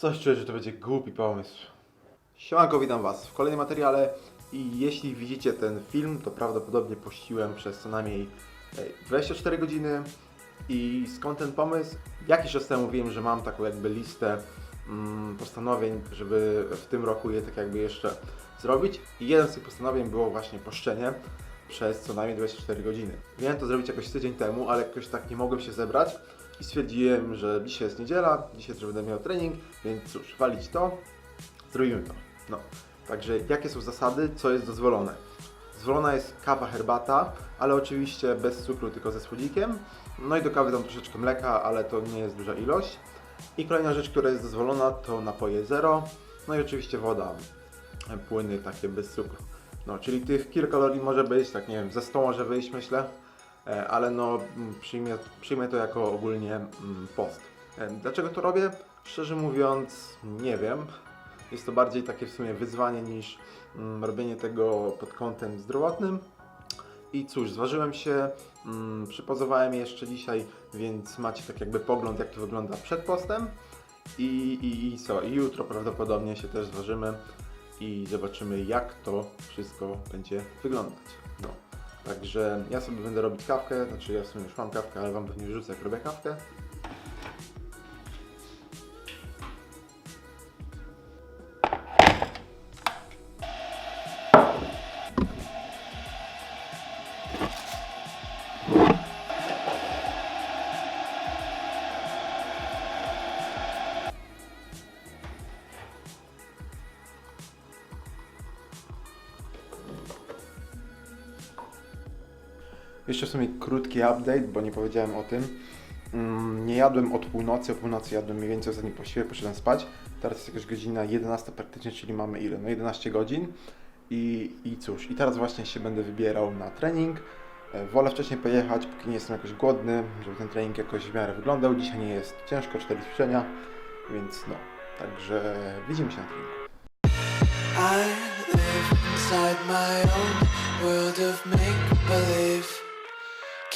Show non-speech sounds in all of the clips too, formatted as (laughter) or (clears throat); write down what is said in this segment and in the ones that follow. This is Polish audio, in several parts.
Coś czuję, że to będzie głupi pomysł. Siemanko, witam Was w kolejnym materiale i jeśli widzicie ten film, to prawdopodobnie pościłem przez co najmniej e, 24 godziny i skąd ten pomysł? Jakiś czas temu wiem, że mam taką jakby listę mm, postanowień, żeby w tym roku je tak jakby jeszcze zrobić i jeden z tych postanowień było właśnie poszczenie przez co najmniej 24 godziny. Miałem to zrobić jakoś tydzień temu, ale jakoś tak nie mogłem się zebrać i stwierdziłem, że dzisiaj jest niedziela, dzisiaj też będę miał trening, więc cóż, walić to, zrobimy to. No, także jakie są zasady, co jest dozwolone? Dozwolona jest kawa, herbata, ale oczywiście bez cukru, tylko ze słodzikiem. No i do kawy dam troszeczkę mleka, ale to nie jest duża ilość. I kolejna rzecz, która jest dozwolona, to napoje zero. No i oczywiście woda, płyny takie bez cukru. No, czyli tych kilokalorii może być, tak nie wiem, ze 100 może wyjść myślę, ale no mm, przyjmę, przyjmę to jako ogólnie mm, post. E, Dlaczego to robię? Szczerze mówiąc, nie wiem. Jest to bardziej takie w sumie wyzwanie niż mm, robienie tego pod kątem zdrowotnym. I cóż, zważyłem się, przypozowałem jeszcze dzisiaj, więc macie tak jakby pogląd, jak to wygląda przed postem. I, i, i co? I jutro prawdopodobnie się też zważymy i zobaczymy, jak to wszystko będzie wyglądać. No. Także ja sobie będę robić kawkę, znaczy ja w sumie już mam kawkę, ale Wam pewnie wrzucę, jak robię kawkę. Jeszcze w sumie krótki update, bo nie powiedziałem o tym. Mm, Nie jadłem od północy, o północy jadłem mniej więcej ostatni posiłek, poszedłem spać. Teraz jest jakaś godzina 11 praktycznie, czyli mamy ile? No 11 godzin. I, I cóż, i teraz właśnie się będę wybierał na trening. E, Wolę wcześniej pojechać, póki nie jestem jakoś głodny, żeby ten trening jakoś w miarę wyglądał. Dzisiaj nie jest ciężko, 4 ćwiczenia, więc no. Także widzimy się na treningu. I live inside my own world of make believe.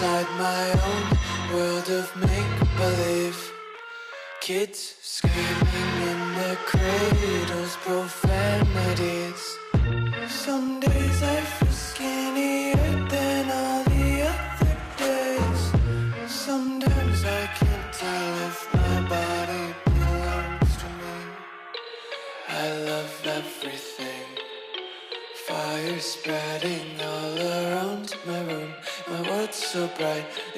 Inside my own world of make believe. Kids screaming in their cradles, profanities. Some days I feel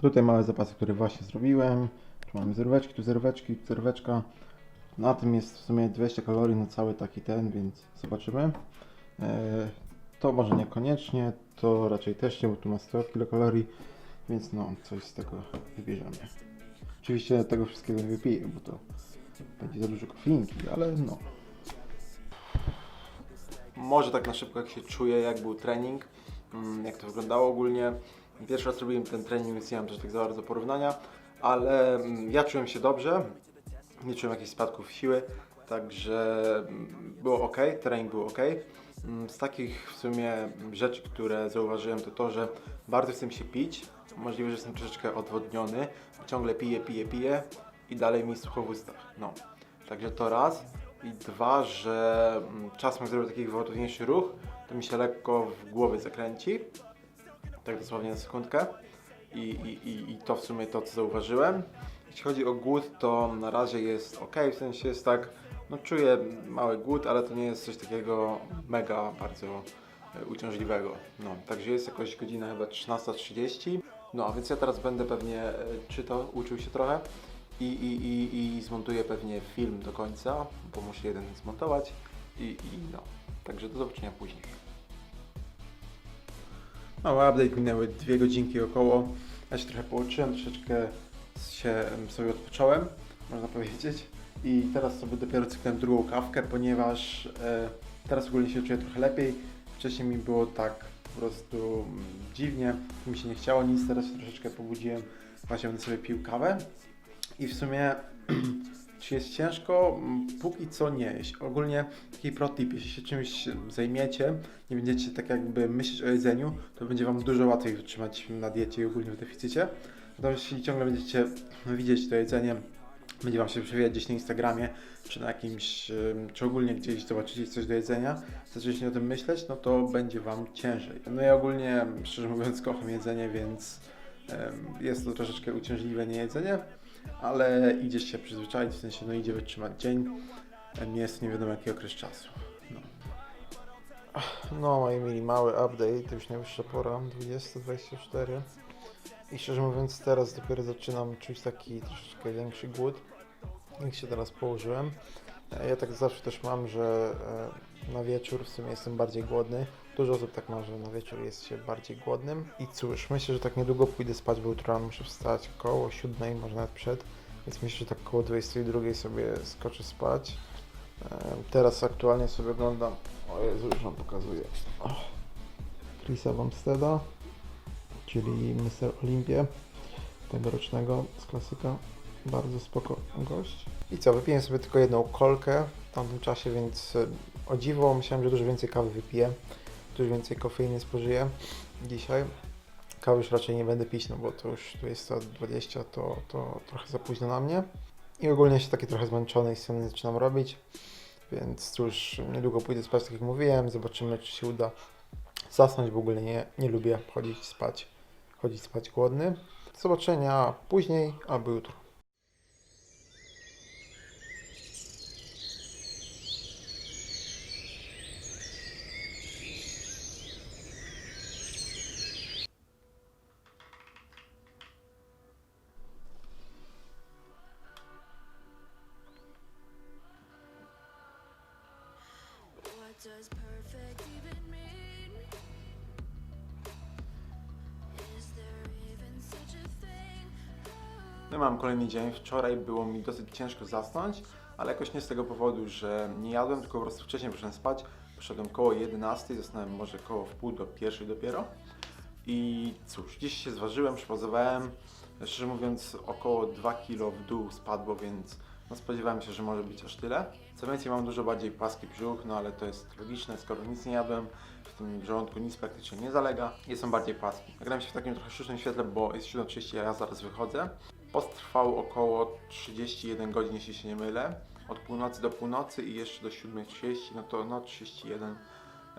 Tutaj małe zapasy, które właśnie zrobiłem. Tu mamy zerweczki, tu zerweczki, tu zerweczka. Na tym jest w sumie 200 kalorii na cały taki ten, więc zobaczymy. E, To może niekoniecznie, to raczej też nie, bo tu ma 100 kilokalorii, więc no, coś z tego wybierzemy. Oczywiście tego wszystkiego nie wypiję, bo to będzie za dużo kofeinki, ale no. Może tak na szybko jak się czuję, jak był trening, mm, jak to wyglądało ogólnie. Pierwszy raz robiłem ten trening, więc nie mam też tak za bardzo porównania, ale mm, ja czułem się dobrze, nie czułem jakichś spadków siły, także mm, było ok, trening był ok. Mm, Z takich w sumie rzeczy, które zauważyłem, to to, że bardzo chcę się pić. Możliwe, że jestem troszeczkę odwodniony. Ciągle piję, piję, piję i dalej mi sucho w ustach. No. Także to raz. I dwa, że czasem jak zrobię taki gwałtowniejszy ruch, to mi się lekko w głowie zakręci. Tak dosłownie na sekundkę. I, i, i, to w sumie to, co zauważyłem. Jeśli chodzi o głód, to na razie jest ok, w sensie jest tak, no czuję mały głód, ale to nie jest coś takiego mega bardzo e, uciążliwego. No, także jest jakoś godzina chyba 13.30. No, a więc ja teraz będę pewnie e, czytał, uczył się trochę i, i, i, i zmontuję pewnie film do końca, bo muszę jeden zmontować i, i no. Także do zobaczenia później. Mały update, minęły dwie godzinki około. Ja się trochę pouczyłem, troszeczkę się sobie odpocząłem, można powiedzieć. I teraz sobie dopiero cykłem drugą kawkę, ponieważ e, teraz ogólnie się czuję trochę lepiej. Wcześniej mi było tak po prostu mm, dziwnie, mi się nie chciało nic, teraz się troszeczkę pobudziłem, właśnie będę sobie pił kawę. I w sumie, (clears throat) czy jest ciężko? Póki co nie. Ogólnie taki protip, jeśli się czymś zajmiecie, nie będziecie tak jakby myśleć o jedzeniu, to będzie Wam dużo łatwiej wytrzymać na diecie i ogólnie w deficycie. Natomiast jeśli ciągle będziecie widzieć to jedzenie, będzie Wam się przewijać gdzieś na Instagramie, czy na jakimś, czy ogólnie gdzieś zobaczycie coś do jedzenia, zaczniecie o tym myśleć, no to będzie Wam ciężej. No ja ogólnie, szczerze mówiąc, kocham jedzenie, więc jest to troszeczkę uciążliwe nie jedzenie, ale idzie się przyzwyczaić, w sensie no idzie wytrzymać dzień, Em, jest nie wiadomo jaki okres czasu. No. No, moi mili, mały update, już najwyższa pora, 20.24. I szczerze mówiąc, teraz dopiero zaczynam czuć taki troszeczkę większy głód, jak się teraz położyłem. E, Ja tak zawsze też mam, że e, na wieczór w sumie jestem bardziej głodny. Dużo osób tak ma, że na wieczór jest się bardziej głodnym. I cóż, myślę, że tak niedługo pójdę spać, bo jutro muszę wstać koło 7, może nawet przed. Więc myślę, że tak koło 22 sobie skoczę spać. E, Teraz aktualnie sobie oglądam. O Jezu, już wam pokazuję. Och. Chrisa Bumsteada, czyli Mr. Olimpię tegorocznego z klasyka. Bardzo spoko gość. I co, wypiłem sobie tylko jedną kolkę w tamtym czasie, więc e, o dziwo myślałem, że dużo więcej kawy wypiję. Dużo więcej kofeiny spożyję dzisiaj. Kawy już raczej nie będę pić, no bo to już 20, to, to trochę za późno na mnie. I ogólnie się taki trochę zmęczony i sen zaczynam robić. Więc cóż, niedługo pójdę spać, tak jak mówiłem. Zobaczymy, czy się uda zasnąć. W ogóle nie, nie lubię chodzić spać, chodzić spać głodny. Do zobaczenia później albo jutro. Does perfect even mean? Is there even such a thing? No mam kolejny dzień. Wczoraj było mi dosyć ciężko zasnąć, ale jakoś nie z tego powodu, że nie jadłem, tylko po prostu wcześniej poszedłem spać. Poszedłem koło 11, zasnąłem może koło w pół do pierwszej dopiero. I cóż, dziś się zważyłem, przypozowałem. Szczerze mówiąc, około 2 kg w dół spadło, więc no spodziewałem się, że może być aż tyle. Co więcej, mam dużo bardziej płaski brzuch, no ale to jest logiczne, skoro nic nie jadłem, w tym żołądku nic praktycznie nie zalega, jestem bardziej płaski. Nagrałem się w takim trochę sztucznym świetle, bo jest 7.30, a ja zaraz wychodzę. Post trwał około 31 godzin, jeśli się nie mylę. Od północy do północy i jeszcze do 7.30, no to no 31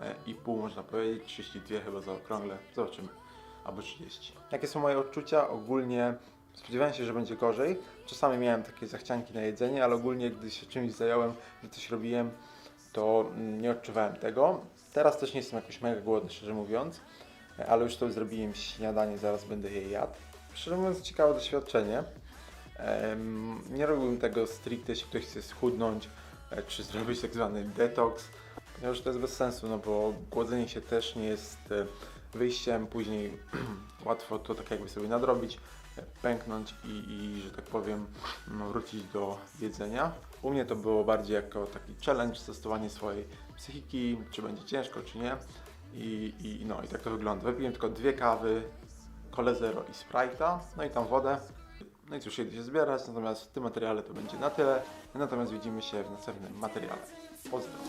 e, i pół można powiedzieć, 32 chyba zaokrągle, zobaczymy, albo 30. Jakie są moje odczucia? Ogólnie spodziewałem się, że będzie gorzej. Czasami miałem takie zachcianki na jedzenie, ale ogólnie gdy się czymś zająłem, gdy coś robiłem, to mm, nie odczuwałem tego. Teraz też nie jestem jakoś mega głodny, szczerze mówiąc, e, ale już sobie zrobiłem śniadanie, zaraz będę je jadł. Szczerze mówiąc, ciekawe doświadczenie. Nie robiłbym tego stricte, jeśli ktoś chce schudnąć, e, czy (laughs) zrobić tak zwany detoks, ponieważ to jest bez sensu, no bo głodzenie się też nie jest e, wyjściem, później (clears throat) łatwo to tak jakby sobie nadrobić, pęknąć i, i że tak powiem, no, wrócić do jedzenia. U mnie to było bardziej jako taki challenge, testowanie swojej psychiki, czy będzie ciężko, czy nie. I, i, no, i tak to wygląda. Wypiłem tylko dwie kawy, Cole Zero i Sprite'a, no i tam wodę. No i cóż, jedzie się zbierać, natomiast w tym materiale to będzie na tyle. Natomiast widzimy się w następnym materiale. positivo.